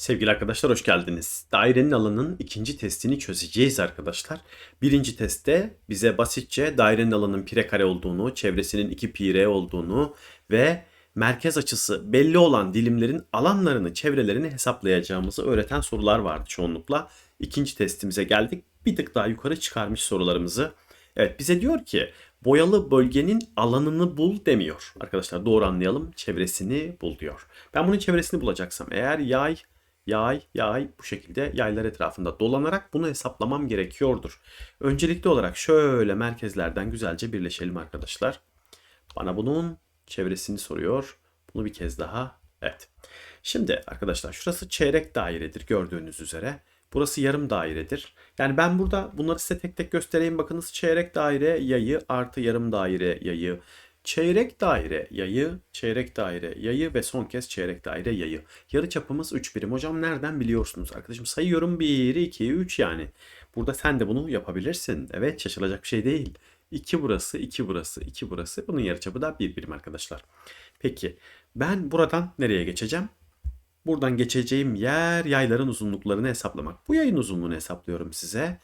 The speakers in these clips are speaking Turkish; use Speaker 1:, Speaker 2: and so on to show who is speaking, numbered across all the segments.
Speaker 1: Sevgili arkadaşlar hoş geldiniz. Dairenin alanının ikinci testini çözeceğiz arkadaşlar. Birinci testte bize basitçe dairenin alanının pire kare olduğunu, çevresinin 2 pi r olduğunu ve merkez açısı belli olan dilimlerin alanlarını, çevrelerini hesaplayacağımızı öğreten sorular vardı çoğunlukla. İkinci testimize geldik. Bir tık daha yukarı çıkarmış sorularımızı. Evet bize diyor ki boyalı bölgenin alanını bul demiyor. Arkadaşlar doğru anlayalım. Çevresini bul diyor. Ben bunun çevresini bulacaksam eğer yay yay, yay bu şekilde yaylar etrafında dolanarak bunu hesaplamam gerekiyordur. Öncelikli olarak şöyle merkezlerden güzelce birleşelim arkadaşlar. Bana bunun çevresini soruyor. Bunu bir kez daha. Evet. Şimdi arkadaşlar şurası çeyrek dairedir gördüğünüz üzere. Burası yarım dairedir. Yani ben burada bunları size tek tek göstereyim. Bakınız çeyrek daire yayı artı yarım daire yayı Çeyrek daire yayı, çeyrek daire yayı ve son kez çeyrek daire yayı. Yarı çapımız 3 birim. Hocam nereden biliyorsunuz? Arkadaşım sayıyorum 1, 2, 3 yani. Burada sen de bunu yapabilirsin. Evet şaşılacak bir şey değil. 2 burası, 2 burası, 2 burası. Bunun yarıçapı da 1 birim arkadaşlar. Peki ben buradan nereye geçeceğim? Buradan geçeceğim yer yayların uzunluklarını hesaplamak. Bu yayın uzunluğunu hesaplıyorum size.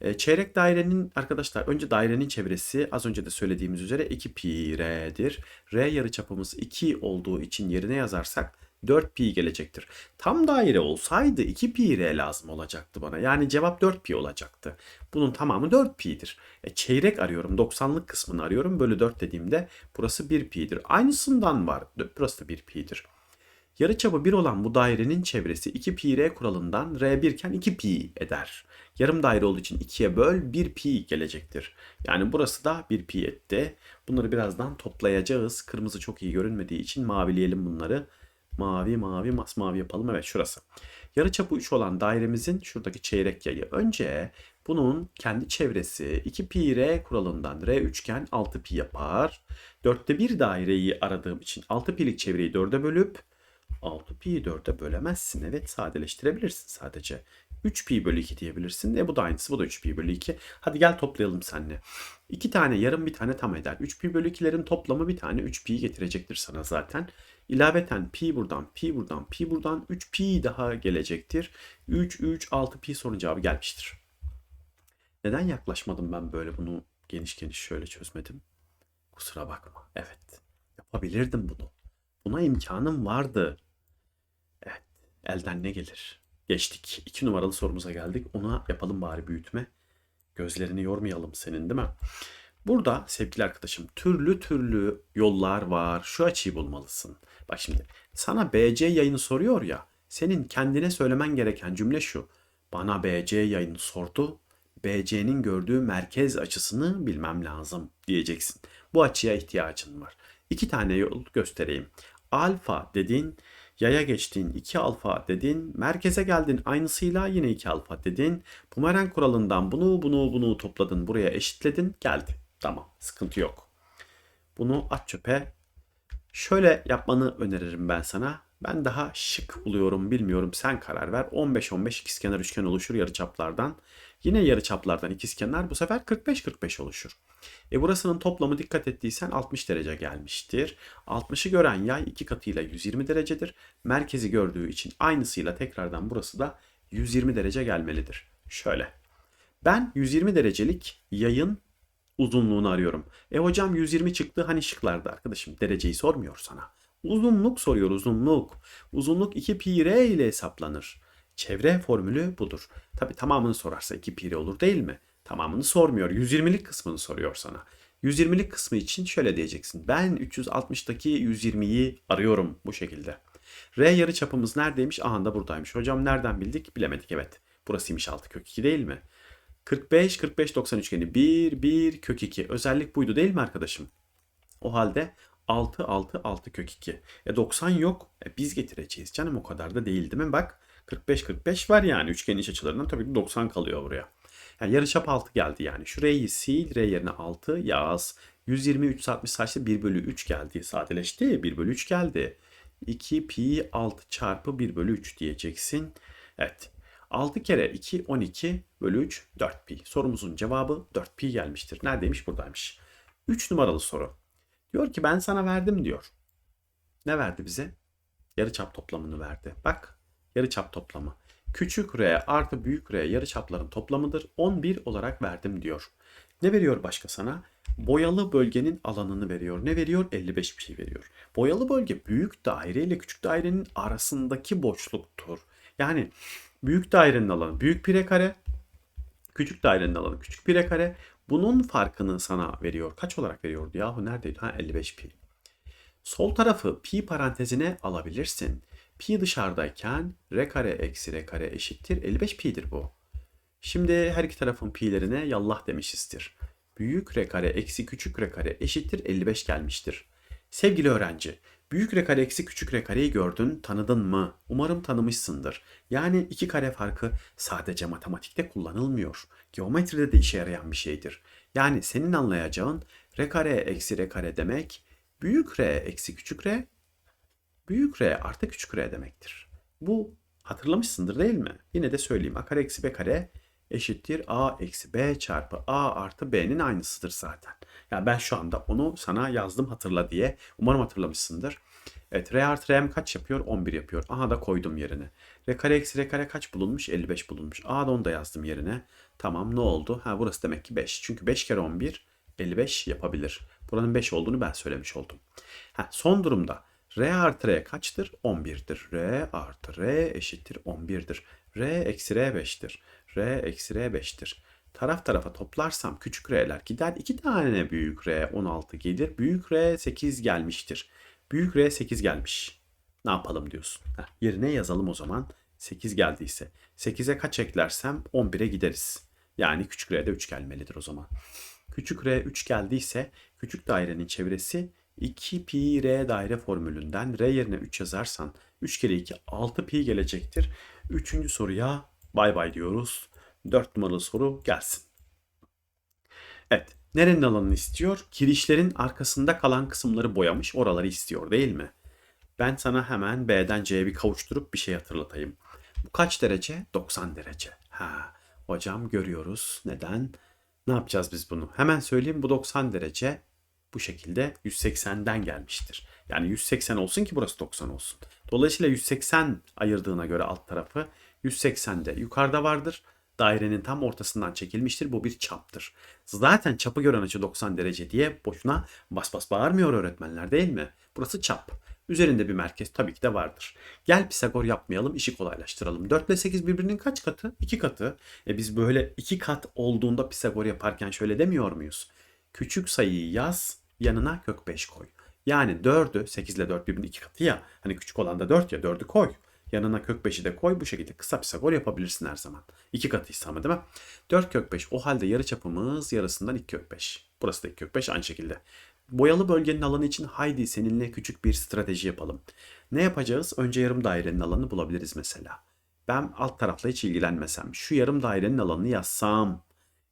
Speaker 1: E, çeyrek dairenin arkadaşlar önce dairenin çevresi az önce de söylediğimiz üzere 2 pi r'dir. R yarıçapımız 2 olduğu için yerine yazarsak 4 pi gelecektir. Tam daire olsaydı 2 pi r lazım olacaktı bana. Yani cevap 4 pi olacaktı. Bunun tamamı 4 pi'dir. E, çeyrek arıyorum. 90'lık kısmını arıyorum. Bölü 4 dediğimde burası 1 pi'dir. Aynısından var. Burası da 1 pi'dir. Yarıçapı 1 olan bu dairenin çevresi 2 pi r kuralından r 1 iken 2 pi eder. Yarım daire olduğu için 2'ye böl 1 pi gelecektir. Yani burası da 1 pi etti. Bunları birazdan toplayacağız. Kırmızı çok iyi görünmediği için mavileyelim bunları. Mavi mavi masmavi yapalım. Evet şurası. Yarıçapı 3 olan dairemizin şuradaki çeyrek yayı. Önce bunun kendi çevresi 2 pi r kuralından r üçgen 6 pi yapar. 4'te 1 daireyi aradığım için 6 pi'lik çevreyi 4'e bölüp 6 pi'yi 4'e bölemezsin. Evet sadeleştirebilirsin sadece. 3 pi bölü 2 diyebilirsin. E bu da aynısı. Bu da 3 pi bölü 2. Hadi gel toplayalım seninle. 2 tane yarım bir tane tam eder. 3 pi bölü 2'lerin toplamı bir tane 3 pi getirecektir sana zaten. İlaveten pi buradan, pi buradan, pi buradan 3 pi daha gelecektir. 3, 3, 6 pi sorun cevabı gelmiştir. Neden yaklaşmadım ben böyle bunu geniş geniş şöyle çözmedim? Kusura bakma. Evet. Yapabilirdim bunu. Buna imkanım vardı. Elden ne gelir? Geçtik. 2 numaralı sorumuza geldik. Ona yapalım bari büyütme. Gözlerini yormayalım senin değil mi? Burada sevgili arkadaşım türlü türlü yollar var. Şu açıyı bulmalısın. Bak şimdi sana BC yayını soruyor ya. Senin kendine söylemen gereken cümle şu. Bana BC yayını sordu. BC'nin gördüğü merkez açısını bilmem lazım diyeceksin. Bu açıya ihtiyacın var. İki tane yol göstereyim. Alfa dediğin Yaya geçtin 2 alfa dedin. Merkeze geldin aynısıyla yine 2 alfa dedin. Bumerang kuralından bunu bunu bunu topladın. Buraya eşitledin. Geldi. Tamam. Sıkıntı yok. Bunu at çöpe. Şöyle yapmanı öneririm ben sana. Ben daha şık buluyorum bilmiyorum sen karar ver. 15-15 ikizkenar üçgen oluşur yarıçaplardan. Yine yarıçaplardan ikizkenar bu sefer 45-45 oluşur. E burasının toplamı dikkat ettiysen 60 derece gelmiştir. 60'ı gören yay iki katıyla 120 derecedir. Merkezi gördüğü için aynısıyla tekrardan burası da 120 derece gelmelidir. Şöyle. Ben 120 derecelik yayın uzunluğunu arıyorum. E hocam 120 çıktı hani şıklarda arkadaşım dereceyi sormuyor sana. Uzunluk soruyor uzunluk. Uzunluk 2 pi r ile hesaplanır. Çevre formülü budur. Tabi tamamını sorarsa 2 pi olur değil mi? Tamamını sormuyor. 120'lik kısmını soruyor sana. 120'lik kısmı için şöyle diyeceksin. Ben 360'daki 120'yi arıyorum bu şekilde. R yarı çapımız neredeymiş? Aha da buradaymış. Hocam nereden bildik? Bilemedik evet. Burasıymış 6 kök 2 değil mi? 45 45 90 üçgeni 1 1 kök 2. Özellik buydu değil mi arkadaşım? O halde 6 6 6 kök 2. E 90 yok. E biz getireceğiz canım o kadar da değil değil mi? Bak 45 45 var yani üçgen iç açılarından tabii ki 90 kalıyor buraya. Yani yarıçap 6 geldi yani. Şurayı sil. R yerine 6 yaz. 120 360 saçta 1 bölü 3 geldi. Sadeleşti. 1 bölü 3 geldi. 2 pi 6 çarpı 1 bölü 3 diyeceksin. Evet. 6 kere 2 12 bölü 3 4 pi. Sorumuzun cevabı 4 pi gelmiştir. Neredeymiş? Buradaymış. 3 numaralı soru. Diyor ki ben sana verdim diyor. Ne verdi bize? Yarıçap toplamını verdi. Bak yarıçap toplamı. Küçük r artı büyük r yarıçapların toplamıdır. 11 olarak verdim diyor. Ne veriyor başka sana? Boyalı bölgenin alanını veriyor. Ne veriyor? 55 pi veriyor. Boyalı bölge büyük daire ile küçük dairenin arasındaki boşluktur. Yani büyük dairenin alanı büyük pire kare, küçük dairenin alanı küçük pire kare. Bunun farkını sana veriyor. Kaç olarak veriyordu yahu neredeydi? Ha 55 pi. Sol tarafı pi parantezine alabilirsin. Pi dışarıdayken r kare eksi r kare eşittir 55 pi'dir bu. Şimdi her iki tarafın pi'lerine yallah demişizdir. Büyük r kare eksi küçük r kare eşittir 55 gelmiştir. Sevgili öğrenci, büyük r kare eksi küçük r kareyi gördün, tanıdın mı? Umarım tanımışsındır. Yani iki kare farkı sadece matematikte kullanılmıyor. Geometride de işe yarayan bir şeydir. Yani senin anlayacağın r kare eksi r kare demek büyük r eksi küçük r büyük r artı küçük r demektir. Bu hatırlamışsındır değil mi? Yine de söyleyeyim. a kare eksi b kare eşittir a eksi b çarpı a artı b'nin aynısıdır zaten. Yani ben şu anda onu sana yazdım hatırla diye. Umarım hatırlamışsındır. Evet r artı r'm kaç yapıyor? 11 yapıyor. Aha da koydum yerine. r kare eksi r kare kaç bulunmuş? 55 bulunmuş. A da onu da yazdım yerine. Tamam ne oldu? Ha burası demek ki 5. Çünkü 5 kere 11 55 yapabilir. Buranın 5 olduğunu ben söylemiş oldum. Ha, son durumda R artı R kaçtır? 11'dir. R artı R eşittir 11'dir. R eksi R 5'tir. R eksi R 5'tir. Taraf tarafa toplarsam küçük R'ler gider. 2 tane büyük R 16 gelir. Büyük R 8 gelmiştir. Büyük R 8 gelmiş. Ne yapalım diyorsun. Heh, yerine yazalım o zaman. 8 geldiyse. 8'e kaç eklersem 11'e gideriz. Yani küçük R'de 3 gelmelidir o zaman. Küçük R 3 geldiyse küçük dairenin çevresi 2 pi r daire formülünden r yerine 3 yazarsan 3 kere 2 6 pi gelecektir. Üçüncü soruya bay bay diyoruz. 4 numaralı soru gelsin. Evet. Nerenin alanını istiyor? Kirişlerin arkasında kalan kısımları boyamış. Oraları istiyor değil mi? Ben sana hemen B'den C'ye bir kavuşturup bir şey hatırlatayım. Bu kaç derece? 90 derece. Ha, hocam görüyoruz. Neden? Ne yapacağız biz bunu? Hemen söyleyeyim bu 90 derece bu şekilde 180'den gelmiştir. Yani 180 olsun ki burası 90 olsun. Dolayısıyla 180 ayırdığına göre alt tarafı 180 de yukarıda vardır. Dairenin tam ortasından çekilmiştir. Bu bir çaptır. Zaten çapı gören açı 90 derece diye boşuna bas bas bağırmıyor öğretmenler değil mi? Burası çap. Üzerinde bir merkez tabii ki de vardır. Gel Pisagor yapmayalım, işi kolaylaştıralım. 4 ile 8 birbirinin kaç katı? 2 katı. E biz böyle 2 kat olduğunda Pisagor yaparken şöyle demiyor muyuz? Küçük sayıyı yaz, yanına kök 5 koy. Yani 4'ü 8 ile 4 birbirinin 2 katı ya. Hani küçük olan da 4 ya 4'ü koy. Yanına kök 5'i de koy. Bu şekilde kısa Pisagor yapabilirsin her zaman. 2 katıysa ama değil mi? 4 kök 5. O halde yarı çapımız yarısından 2 kök 5. Burası da 2 kök 5 aynı şekilde. Boyalı bölgenin alanı için haydi seninle küçük bir strateji yapalım. Ne yapacağız? Önce yarım dairenin alanını bulabiliriz mesela. Ben alt tarafla hiç ilgilenmesem, şu yarım dairenin alanını yazsam,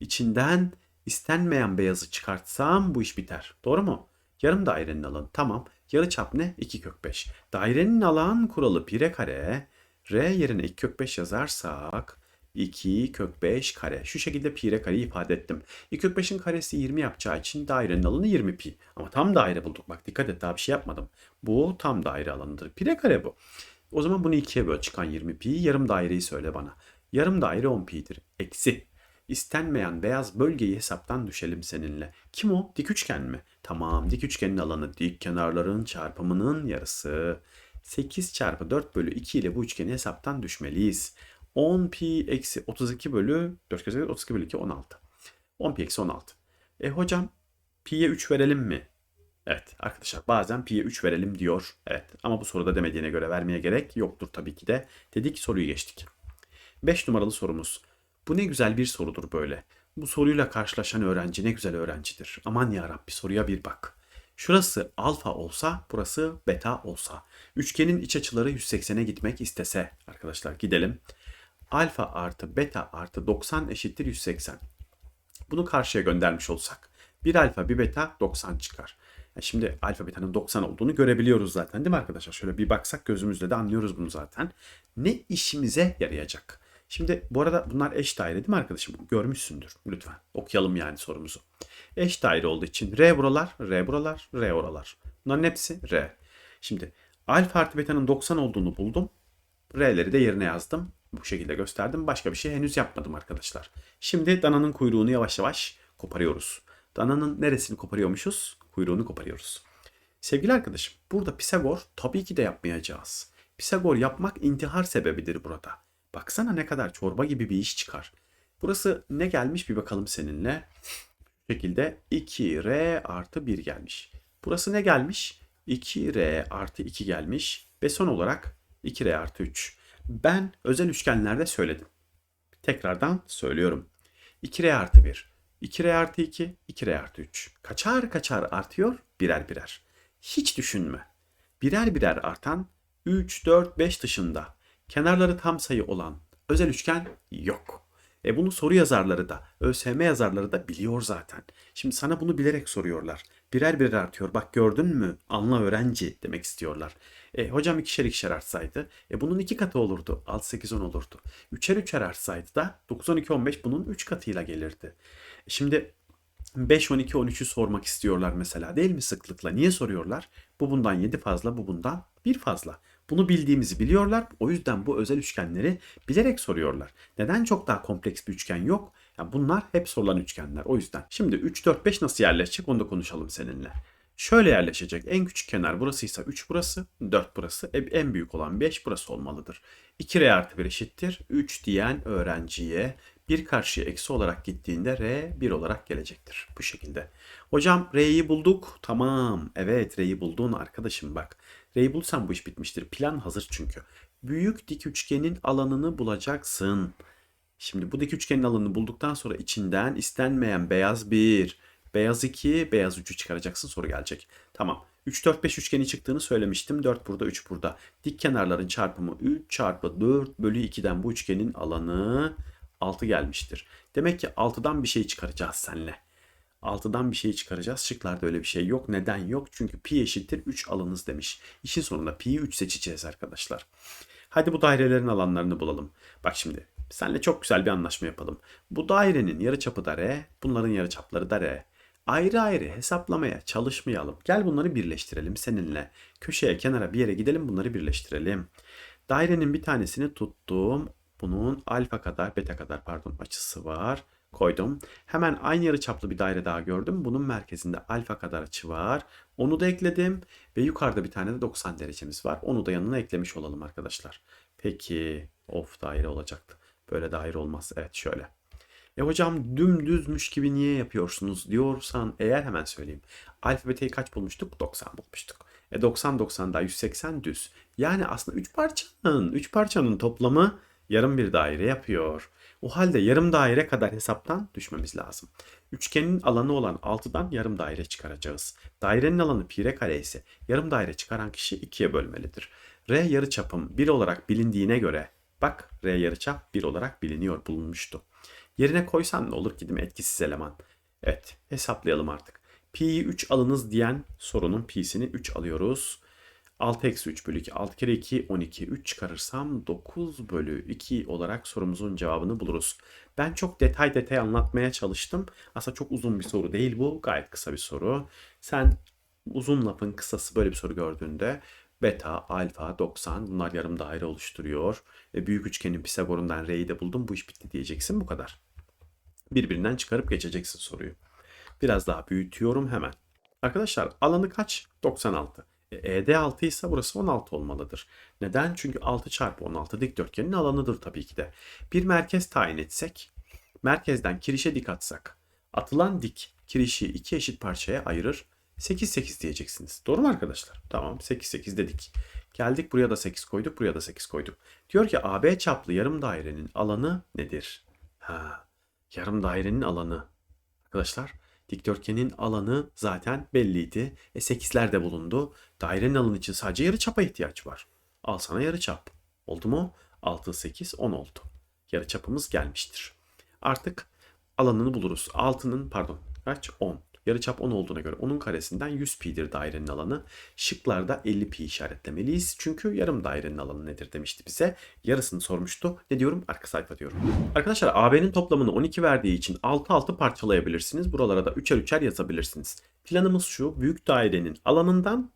Speaker 1: içinden istenmeyen beyazı çıkartsam bu iş biter. Doğru mu? Yarım dairenin alanı. Tamam. Yarı çap ne? 2 kök 5. Dairenin alan kuralı pire kare. R yerine 2 kök 5 yazarsak 2 kök 5 kare. Şu şekilde pi kareyi ifade ettim. 2 kök 5'in karesi 20 yapacağı için dairenin alanı 20 pi. Ama tam daire bulduk. Bak dikkat et daha bir şey yapmadım. Bu tam daire alanıdır. Pi kare bu. O zaman bunu ikiye böl çıkan 20 pi. Yarım daireyi söyle bana. Yarım daire 10 pi'dir. Eksi. İstenmeyen beyaz bölgeyi hesaptan düşelim seninle. Kim o? Dik üçgen mi? Tamam dik üçgenin alanı dik kenarların çarpımının yarısı. 8 çarpı 4 bölü 2 ile bu üçgeni hesaptan düşmeliyiz. 10 pi eksi 32 bölü 4 kere 32 bölü 2 16. 10 pi eksi 16. E hocam pi'ye 3 verelim mi? Evet arkadaşlar bazen pi'ye 3 verelim diyor. Evet ama bu soruda demediğine göre vermeye gerek yoktur tabii ki de. Dedik soruyu geçtik. 5 numaralı sorumuz. Bu ne güzel bir sorudur böyle. Bu soruyla karşılaşan öğrenci ne güzel öğrencidir. Aman ya Rabbi soruya bir bak. Şurası alfa olsa, burası beta olsa. Üçgenin iç açıları 180'e gitmek istese. Arkadaşlar gidelim. Alfa artı beta artı 90 eşittir 180. Bunu karşıya göndermiş olsak. Bir alfa bir beta 90 çıkar. Yani şimdi alfa betanın 90 olduğunu görebiliyoruz zaten değil mi arkadaşlar? Şöyle bir baksak gözümüzle de anlıyoruz bunu zaten. Ne işimize yarayacak? Şimdi bu arada bunlar eş daire değil mi arkadaşım? Görmüşsündür lütfen. Okuyalım yani sorumuzu. Eş daire olduğu için R buralar, R buralar, R oralar. Bunların hepsi R. Şimdi alfa artı beta'nın 90 olduğunu buldum. R'leri de yerine yazdım. Bu şekilde gösterdim. Başka bir şey henüz yapmadım arkadaşlar. Şimdi dananın kuyruğunu yavaş yavaş koparıyoruz. Dananın neresini koparıyormuşuz? Kuyruğunu koparıyoruz. Sevgili arkadaşım, burada Pisagor tabii ki de yapmayacağız. Pisagor yapmak intihar sebebidir burada. Baksana ne kadar çorba gibi bir iş çıkar. Burası ne gelmiş bir bakalım seninle. Bu şekilde 2R artı 1 gelmiş. Burası ne gelmiş? 2R artı 2 gelmiş. Ve son olarak 2R artı 3. Ben özel üçgenlerde söyledim. Tekrardan söylüyorum. 2R artı 1, 2R artı 2, 2R artı 3. Kaçar kaçar artıyor birer birer. Hiç düşünme. Birer birer artan 3, 4, 5 dışında kenarları tam sayı olan özel üçgen yok. E bunu soru yazarları da, ÖSYM yazarları da biliyor zaten. Şimdi sana bunu bilerek soruyorlar. Birer birer artıyor. Bak gördün mü? Anla öğrenci demek istiyorlar. E, hocam ikişer ikişer artsaydı. E, bunun iki katı olurdu. 6, 8, 10 olurdu. Üçer üçer artsaydı da 9, 12, 15 bunun üç katıyla gelirdi. E, şimdi 5, 12, 13'ü sormak istiyorlar mesela değil mi sıklıkla? Niye soruyorlar? Bu bundan 7 fazla, bu bundan 1 fazla. Bunu bildiğimizi biliyorlar. O yüzden bu özel üçgenleri bilerek soruyorlar. Neden çok daha kompleks bir üçgen yok? Yani bunlar hep sorulan üçgenler. O yüzden. Şimdi 3, 4, 5 nasıl yerleşecek onu da konuşalım seninle. Şöyle yerleşecek. En küçük kenar burasıysa 3 burası, 4 burası. E, en büyük olan 5 burası olmalıdır. 2R artı 1 eşittir. 3 diyen öğrenciye bir karşıya eksi olarak gittiğinde R 1 olarak gelecektir. Bu şekilde. Hocam R'yi bulduk. Tamam. Evet R'yi buldun arkadaşım bak. R'yi bulsan bu iş bitmiştir. Plan hazır çünkü. Büyük dik üçgenin alanını bulacaksın. Şimdi bu dik üçgenin alanını bulduktan sonra içinden istenmeyen beyaz 1, beyaz 2, beyaz 3'ü çıkaracaksın soru gelecek. Tamam. 3, 4, 5 üçgeni çıktığını söylemiştim. 4 burada, 3 burada. Dik kenarların çarpımı 3 çarpı 4 bölü 2'den bu üçgenin alanı 6 gelmiştir. Demek ki 6'dan bir şey çıkaracağız seninle. 6'dan bir şey çıkaracağız. Şıklarda öyle bir şey yok. Neden yok? Çünkü pi eşittir 3 alınız demiş. İşin sonunda pi'yi 3 seçeceğiz arkadaşlar. Hadi bu dairelerin alanlarını bulalım. Bak şimdi senle çok güzel bir anlaşma yapalım. Bu dairenin yarıçapı da r, bunların yarıçapları da r. Ayrı ayrı hesaplamaya çalışmayalım. Gel bunları birleştirelim seninle. Köşeye, kenara bir yere gidelim bunları birleştirelim. Dairenin bir tanesini tuttum. Bunun alfa kadar, beta kadar pardon açısı var. Koydum. Hemen aynı yarı çaplı bir daire daha gördüm. Bunun merkezinde alfa kadar açı var. Onu da ekledim. Ve yukarıda bir tane de 90 derecemiz var. Onu da yanına eklemiş olalım arkadaşlar. Peki. Of daire olacaktı. Böyle daire olmaz. Evet şöyle. E hocam dümdüzmüş gibi niye yapıyorsunuz diyorsan eğer hemen söyleyeyim. Alfa beta'yı kaç bulmuştuk? 90 bulmuştuk. E 90 90 daha 180 düz. Yani aslında 3 parçanın 3 parçanın toplamı yarım bir daire yapıyor. O halde yarım daire kadar hesaptan düşmemiz lazım. Üçgenin alanı olan 6'dan yarım daire çıkaracağız. Dairenin alanı pi r kare ise yarım daire çıkaran kişi 2'ye bölmelidir. R yarıçapım 1 olarak bilindiğine göre bak R yarıçap 1 olarak biliniyor bulunmuştu. Yerine koysan ne olur ki değil mi etkisiz eleman. Evet hesaplayalım artık. Pi'yi 3 alınız diyen sorunun pi'sini 3 alıyoruz. 6 eksi 3 bölü 2. 6 kere 2 12. 3 çıkarırsam 9 bölü 2 olarak sorumuzun cevabını buluruz. Ben çok detay detay anlatmaya çalıştım. Aslında çok uzun bir soru değil bu. Gayet kısa bir soru. Sen uzun lafın kısası böyle bir soru gördüğünde beta, alfa, 90 bunlar yarım daire oluşturuyor. E, büyük üçgenin Pisagor'undan R'yi de buldum bu iş bitti diyeceksin bu kadar. Birbirinden çıkarıp geçeceksin soruyu. Biraz daha büyütüyorum hemen. Arkadaşlar alanı kaç? 96. E, ED 6 ise burası 16 olmalıdır. Neden? Çünkü 6 çarpı 16 dikdörtgenin alanıdır tabii ki de. Bir merkez tayin etsek, merkezden kirişe dik atsak, atılan dik kirişi iki eşit parçaya ayırır. 8 8 diyeceksiniz. Doğru mu arkadaşlar? Tamam 8 8 dedik. Geldik buraya da 8 koyduk, buraya da 8 koyduk. Diyor ki AB çaplı yarım dairenin alanı nedir? Ha, yarım dairenin alanı. Arkadaşlar Dikdörtgenin alanı zaten belliydi. E 8'ler de bulundu. Dairenin alanı için sadece yarı çapa ihtiyaç var. Al sana yarı çap. Oldu mu? 6, 8, 10 oldu. Yarı çapımız gelmiştir. Artık alanını buluruz. 6'nın pardon kaç? 10. Yarıçap 10 olduğuna göre onun karesinden 100 pi'dir dairenin alanı. Şıklarda 50 pi işaretlemeliyiz. Çünkü yarım dairenin alanı nedir demişti bize. Yarısını sormuştu. Ne diyorum? Arka sayfa diyorum. Arkadaşlar AB'nin toplamını 12 verdiği için 6 6 parçalayabilirsiniz. Buralara da 3'er 3'er yazabilirsiniz. Planımız şu. Büyük dairenin alanından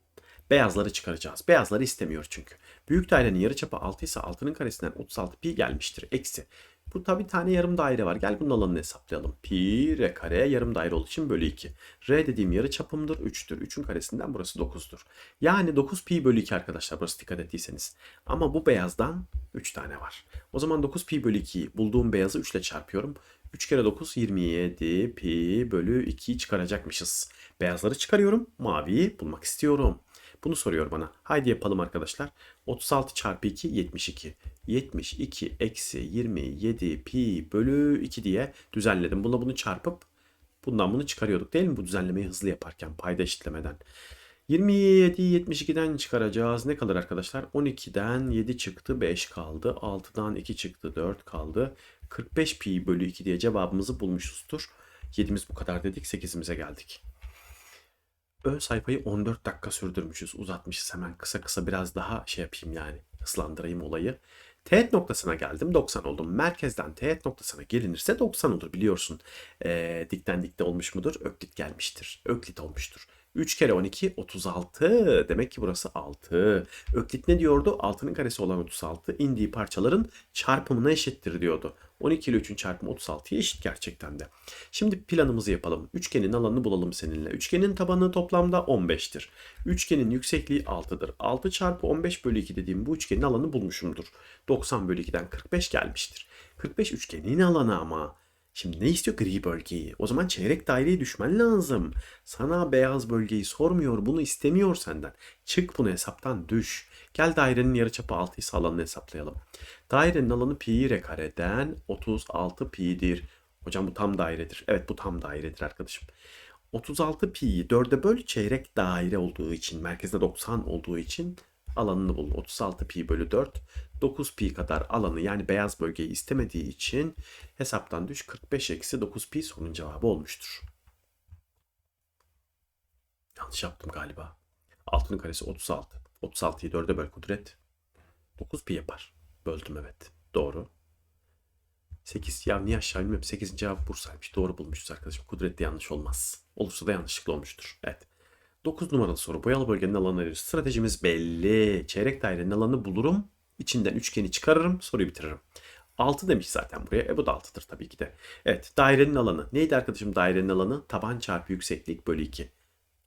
Speaker 1: Beyazları çıkaracağız. Beyazları istemiyor çünkü. Büyük dairenin yarıçapı 6 ise 6'nın karesinden 36 pi gelmiştir. Eksi. Burada bir tane yarım daire var. Gel bunun alanını hesaplayalım. Pi r kare yarım daire olduğu için bölü 2. R dediğim yarı çapımdır 3'tür. 3'ün karesinden burası 9'dur. Yani 9 pi bölü 2 arkadaşlar burası dikkat ettiyseniz. Ama bu beyazdan 3 tane var. O zaman 9 pi bölü 2'yi bulduğum beyazı 3 ile çarpıyorum. 3 kere 9 27 pi bölü 2'yi çıkaracakmışız. Beyazları çıkarıyorum. Maviyi bulmak istiyorum. Bunu soruyor bana. Haydi yapalım arkadaşlar. 36 çarpı 2 72. 72 eksi 27 pi bölü 2 diye düzenledim. Buna bunu çarpıp bundan bunu çıkarıyorduk değil mi? Bu düzenlemeyi hızlı yaparken payda eşitlemeden. 27'yi 72'den çıkaracağız. Ne kalır arkadaşlar? 12'den 7 çıktı 5 kaldı. 6'dan 2 çıktı 4 kaldı. 45 pi bölü 2 diye cevabımızı bulmuşuzdur. 7'miz bu kadar dedik 8'imize geldik. Ön sayfayı 14 dakika sürdürmüşüz. Uzatmışız hemen kısa kısa biraz daha şey yapayım yani. Hızlandırayım olayı. Teğet noktasına geldim 90 oldum. Merkezden teğet noktasına gelinirse 90 olur biliyorsun. Ee, dikten dikte olmuş mudur? Öklit gelmiştir. Öklit olmuştur. 3 kere 12 36. Demek ki burası 6. Öklit ne diyordu? 6'nın karesi olan 36 indiği parçaların çarpımına eşittir diyordu. 12 ile 3'ün çarpımı 36'ya eşit gerçekten de. Şimdi planımızı yapalım. Üçgenin alanını bulalım seninle. Üçgenin tabanı toplamda 15'tir. Üçgenin yüksekliği 6'dır. 6 çarpı 15 bölü 2 dediğim bu üçgenin alanı bulmuşumdur. 90 bölü 2'den 45 gelmiştir. 45 üçgenin alanı ama. Şimdi ne istiyor gri bölgeyi? O zaman çeyrek daireyi düşmen lazım. Sana beyaz bölgeyi sormuyor. Bunu istemiyor senden. Çık bunu hesaptan düş. Gel dairenin yarıçapı 6 ise alanını hesaplayalım. Dairenin alanı pi r kareden 36 pi'dir. Hocam bu tam dairedir. Evet bu tam dairedir arkadaşım. 36 pi'yi 4'e böl çeyrek daire olduğu için merkezde 90 olduğu için alanını bul. 36 pi bölü 4 9 pi kadar alanı yani beyaz bölgeyi istemediği için hesaptan düş 45 eksi 9 pi sorunun cevabı olmuştur. Yanlış yaptım galiba. Altının karesi 36. 36'yı 4'e böl kudret. 9 pi yapar. Böldüm evet. Doğru. 8 ya niye aşağı bilmiyorum. 8'in cevabı Bursa'ymış. Doğru bulmuşuz arkadaşım. Kudrette yanlış olmaz. Olursa da yanlışlıkla olmuştur. Evet. 9 numaralı soru. Boyalı bölgenin alanı arıyoruz. Stratejimiz belli. Çeyrek dairenin alanı bulurum. İçinden üçgeni çıkarırım. Soruyu bitiririm. 6 demiş zaten buraya. E bu da 6'dır tabii ki de. Evet dairenin alanı. Neydi arkadaşım dairenin alanı? Taban çarpı yükseklik bölü 2.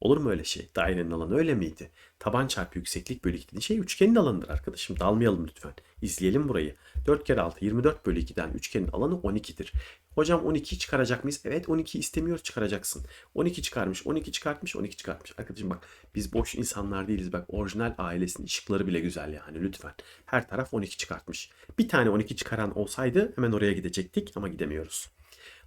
Speaker 1: Olur mu öyle şey? Dairenin alanı öyle miydi? Taban çarpı yükseklik bölü 2 dediğin şey üçgenin alanıdır arkadaşım. Dalmayalım lütfen. İzleyelim burayı. 4 kere 6 24 bölü 2'den üçgenin alanı 12'dir. Hocam 12'yi çıkaracak mıyız? Evet 12 istemiyor çıkaracaksın. 12 çıkarmış, 12 çıkartmış, 12 çıkartmış. Arkadaşım bak biz boş insanlar değiliz. Bak orijinal ailesinin ışıkları bile güzel yani lütfen. Her taraf 12 çıkartmış. Bir tane 12 çıkaran olsaydı hemen oraya gidecektik ama gidemiyoruz.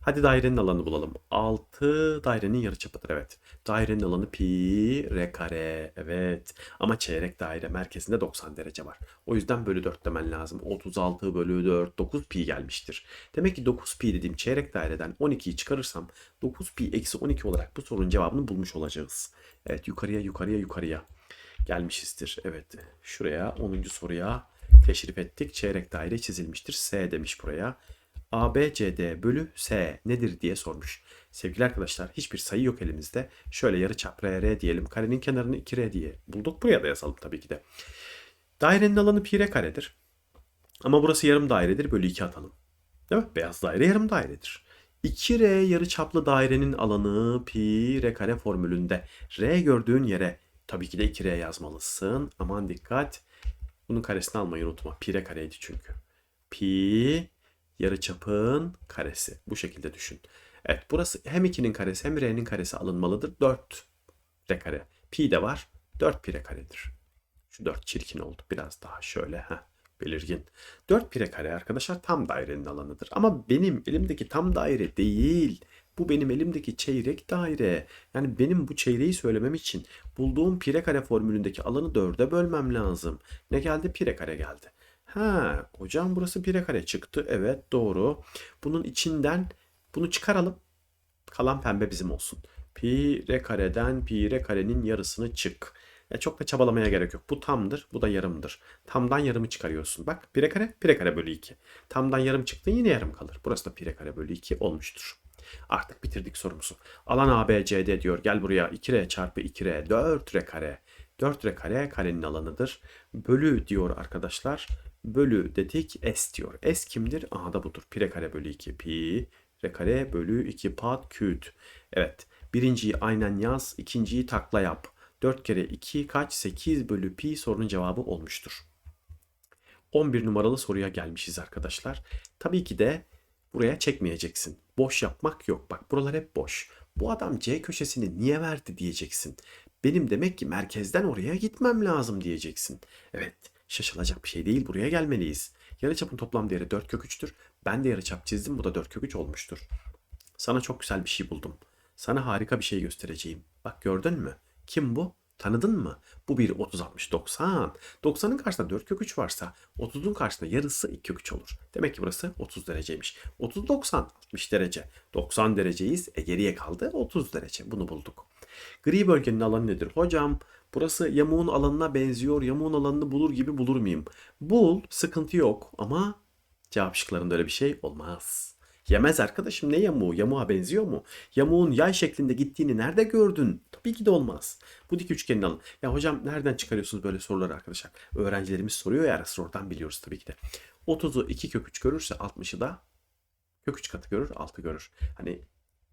Speaker 1: Hadi dairenin alanı bulalım. 6 dairenin yarıçapıdır evet. Dairenin alanı pi r kare evet. Ama çeyrek daire merkezinde 90 derece var. O yüzden bölü 4 demen lazım. 36 bölü 4 9 pi gelmiştir. Demek ki 9 pi dediğim çeyrek daireden 12'yi çıkarırsam 9 pi eksi 12 olarak bu sorunun cevabını bulmuş olacağız. Evet yukarıya yukarıya yukarıya gelmişizdir. Evet şuraya 10. soruya teşrif ettik. Çeyrek daire çizilmiştir. S demiş buraya. ABCD bölü S nedir diye sormuş. Sevgili arkadaşlar hiçbir sayı yok elimizde. Şöyle yarı çap RR diyelim. Karenin kenarını 2R diye bulduk. Buraya da yazalım tabii ki de. Dairenin alanı pi r karedir. Ama burası yarım dairedir. Bölü 2 atalım. Değil mi? Beyaz daire yarım dairedir. 2R yarı çaplı dairenin alanı pi r kare formülünde. R gördüğün yere tabii ki de 2R yazmalısın. Aman dikkat. Bunun karesini almayı unutma. Pi r kareydi çünkü. Pi yarıçapın karesi. Bu şekilde düşün. Evet burası hem 2'nin karesi hem r'nin karesi alınmalıdır. 4 r kare. Pi de var. 4 pi r karedir. Şu 4 çirkin oldu. Biraz daha şöyle. Heh, belirgin. 4 pi r kare arkadaşlar tam dairenin alanıdır. Ama benim elimdeki tam daire değil. Bu benim elimdeki çeyrek daire. Yani benim bu çeyreği söylemem için bulduğum pi r kare formülündeki alanı 4'e bölmem lazım. Ne geldi? Pi r kare geldi. Ha, hocam burası pire kare çıktı. Evet doğru. Bunun içinden bunu çıkaralım. Kalan pembe bizim olsun. Pi r kareden pi r karenin yarısını çık. Ya çok da çabalamaya gerek yok. Bu tamdır, bu da yarımdır. Tamdan yarımı çıkarıyorsun. Bak pi r kare, pi r kare bölü 2. Tamdan yarım çıktı yine yarım kalır. Burası da pi r kare bölü 2 olmuştur. Artık bitirdik sorumuzu. Alan ABCD diyor. Gel buraya 2R çarpı 2R 4R kare. 4R kare karenin alanıdır. Bölü diyor arkadaşlar. Bölü dedik S diyor. S kimdir? Aha da budur. Pi r kare bölü 2 pi r kare bölü 2 pat küt. Evet. Birinciyi aynen yaz. ikinciyi takla yap. 4 kere 2 kaç? 8 bölü pi sorunun cevabı olmuştur. 11 numaralı soruya gelmişiz arkadaşlar. Tabii ki de buraya çekmeyeceksin. Boş yapmak yok. Bak buralar hep boş. Bu adam C köşesini niye verdi diyeceksin. Benim demek ki merkezden oraya gitmem lazım diyeceksin. Evet şaşılacak bir şey değil buraya gelmeliyiz. Yarıçapın toplam değeri 4 kök 3'tür. Ben de yarıçap çizdim bu da 4 kök 3 olmuştur. Sana çok güzel bir şey buldum. Sana harika bir şey göstereceğim. Bak gördün mü? Kim bu? Tanıdın mı? Bu bir 30 60 90. 90'ın karşısında 4 kök 3 varsa 30'un karşısında yarısı 2 kök 3 olur. Demek ki burası 30 dereceymiş. 30 90 60 derece. 90 dereceyiz. E geriye kaldı 30 derece. Bunu bulduk. Gri bölgenin alanı nedir? Hocam burası yamuğun alanına benziyor. Yamuğun alanını bulur gibi bulur muyum? Bul. Sıkıntı yok ama cevap şıklarında öyle bir şey olmaz. Yemez arkadaşım ne yamuğu? Yamuğa benziyor mu? Yamuğun yay şeklinde gittiğini nerede gördün? Tabii ki de olmaz. Bu dik üçgenin alın. Ya hocam nereden çıkarıyorsunuz böyle soruları arkadaşlar? Öğrencilerimiz soruyor ya ara sıra oradan biliyoruz tabii ki de. 30'u 2 kök 3 görürse 60'ı da kök 3 katı görür 6 görür. Hani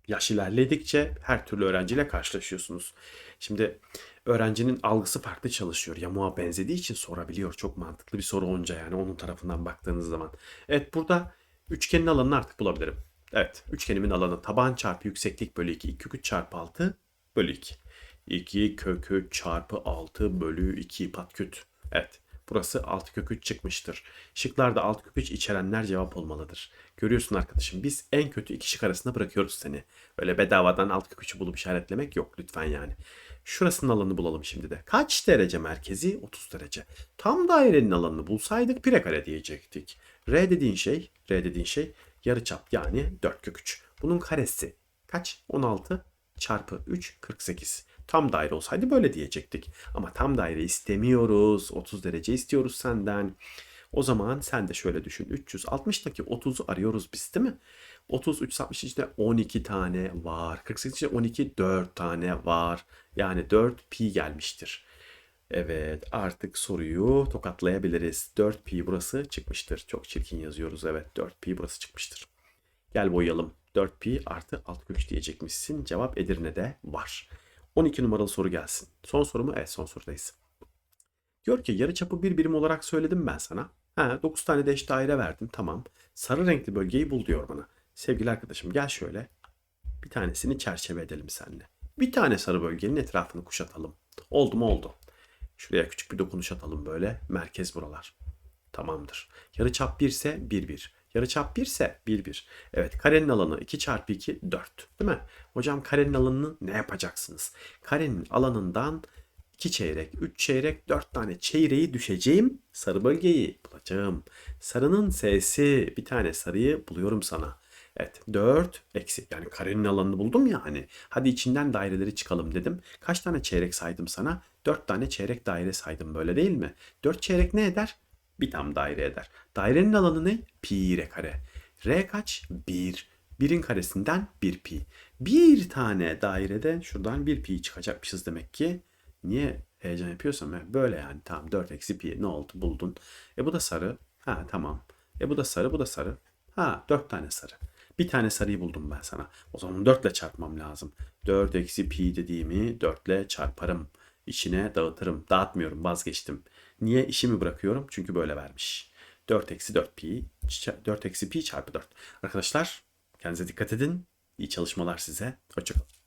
Speaker 1: yaş ilerledikçe her türlü öğrenciyle karşılaşıyorsunuz. Şimdi öğrencinin algısı farklı çalışıyor. Yamuğa benzediği için sorabiliyor. Çok mantıklı bir soru onca yani onun tarafından baktığınız zaman. Evet burada üçgenin alanını artık bulabilirim. Evet üçgenimin alanı taban çarpı yükseklik bölü 2 2 kök 3 çarpı 6 bölü 2. 2 kök 3 çarpı 6 bölü 2 patküt. Evet burası 6 kök 3 çıkmıştır. Şıklarda 6 kök 3 içerenler cevap olmalıdır. Görüyorsun arkadaşım biz en kötü iki şık arasında bırakıyoruz seni. Öyle bedavadan 6 kök 3'ü bulup işaretlemek yok lütfen yani. Şurasının alanını bulalım şimdi de. Kaç derece merkezi? 30 derece. Tam dairenin alanını bulsaydık pire kare diyecektik. R dediğin şey, R dediğin şey yarıçap yani 4 kök 3. Bunun karesi kaç? 16 çarpı 3 48. Tam daire olsaydı böyle diyecektik. Ama tam daire istemiyoruz. 30 derece istiyoruz senden. O zaman sen de şöyle düşün. 360'daki 30'u arıyoruz biz değil mi? 30, 360 içinde 12 tane var. 48 içinde 12, 4 tane var. Yani 4 pi gelmiştir. Evet artık soruyu tokatlayabiliriz. 4 pi burası çıkmıştır. Çok çirkin yazıyoruz. Evet 4 pi burası çıkmıştır. Gel boyayalım. 4 pi artı alt kök diyecekmişsin. Cevap Edirne'de var. 12 numaralı soru gelsin. Son soru mu? Evet son sorudayız. Diyor ki yarıçapı bir birim olarak söyledim ben sana. Ha 9 tane de daire verdim. Tamam. Sarı renkli bölgeyi bul diyor bana. Sevgili arkadaşım gel şöyle. Bir tanesini çerçeve edelim seninle. Bir tane sarı bölgenin etrafını kuşatalım. Oldu mu oldu. Şuraya küçük bir dokunuş atalım böyle. Merkez buralar. Tamamdır. Yarıçap 1 ise 1 1. Yarıçap 1 ise 1 1. Evet karenin alanı 2 çarpı 2 4. Değil mi? Hocam karenin alanını ne yapacaksınız? Karenin alanından 2 çeyrek, 3 çeyrek, 4 tane çeyreği düşeceğim. Sarı bölgeyi bulacağım. Sarının s'si bir tane sarıyı buluyorum sana. Evet 4 eksi yani karenin alanını buldum ya hani. Hadi içinden daireleri çıkalım dedim. Kaç tane çeyrek saydım sana? 4 tane çeyrek daire saydım böyle değil mi? 4 çeyrek ne eder? Bir tam daire eder. Dairenin alanı ne? Pi r kare. R kaç? 1. 1'in karesinden 1 pi. Bir tane dairede şuradan 1 pi çıkacakmışız demek ki. Niye heyecan yapıyorsam ya böyle yani tamam 4 eksi pi ne oldu buldun. E bu da sarı. Ha tamam. E bu da sarı bu da sarı. Ha 4 tane sarı. Bir tane sarıyı buldum ben sana. O zaman 4 ile çarpmam lazım. 4 eksi pi dediğimi 4 ile çarparım. İçine dağıtırım. Dağıtmıyorum vazgeçtim. Niye işimi bırakıyorum? Çünkü böyle vermiş. 4 eksi 4 pi. 4 eksi pi çarpı 4. Arkadaşlar kendinize dikkat edin. İyi çalışmalar size. Hoşçakalın.